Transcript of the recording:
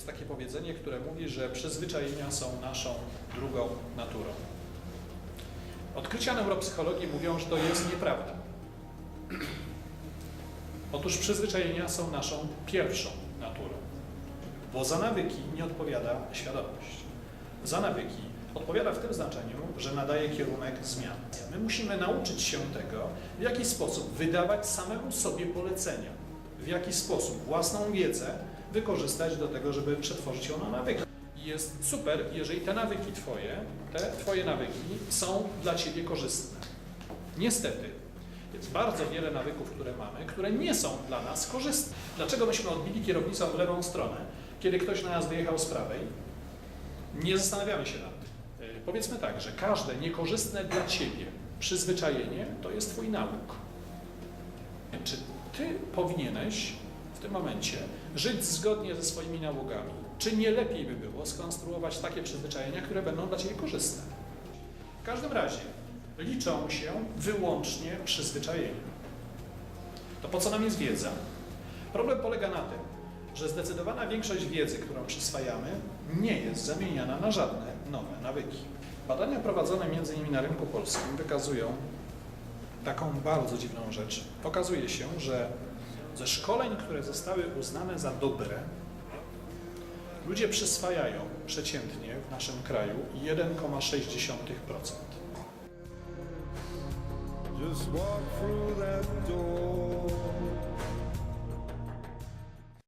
Jest takie powiedzenie, które mówi, że przyzwyczajenia są naszą drugą naturą. Odkrycia neuropsychologii mówią, że to jest nieprawda. Otóż przyzwyczajenia są naszą pierwszą naturą, bo za nawyki nie odpowiada świadomość. Za nawyki odpowiada w tym znaczeniu, że nadaje kierunek zmian. My musimy nauczyć się tego, w jaki sposób wydawać samemu sobie polecenia, w jaki sposób własną wiedzę wykorzystać do tego, żeby przetworzyć ją na nawyki. I jest super, jeżeli te nawyki Twoje, te Twoje nawyki są dla Ciebie korzystne. Niestety, jest bardzo wiele nawyków, które mamy, które nie są dla nas korzystne. Dlaczego myśmy odbili kierownicą w lewą stronę, kiedy ktoś na nas wyjechał z prawej? Nie zastanawiamy się nad tym. Yy, Powiedzmy tak, że każde niekorzystne dla Ciebie przyzwyczajenie to jest Twój nauk. Czy Ty powinieneś w tym momencie żyć zgodnie ze swoimi nałogami? Czy nie lepiej by było skonstruować takie przyzwyczajenia, które będą dla Ciebie korzystne? W każdym razie liczą się wyłącznie przyzwyczajenia. To po co nam jest wiedza? Problem polega na tym, że zdecydowana większość wiedzy, którą przyswajamy, nie jest zamieniana na żadne nowe nawyki. Badania prowadzone innymi na rynku polskim wykazują taką bardzo dziwną rzecz. Okazuje się, że ze szkoleń, które zostały uznane za dobre, ludzie przyswajają przeciętnie w naszym kraju 1,6%. Just walk through that door.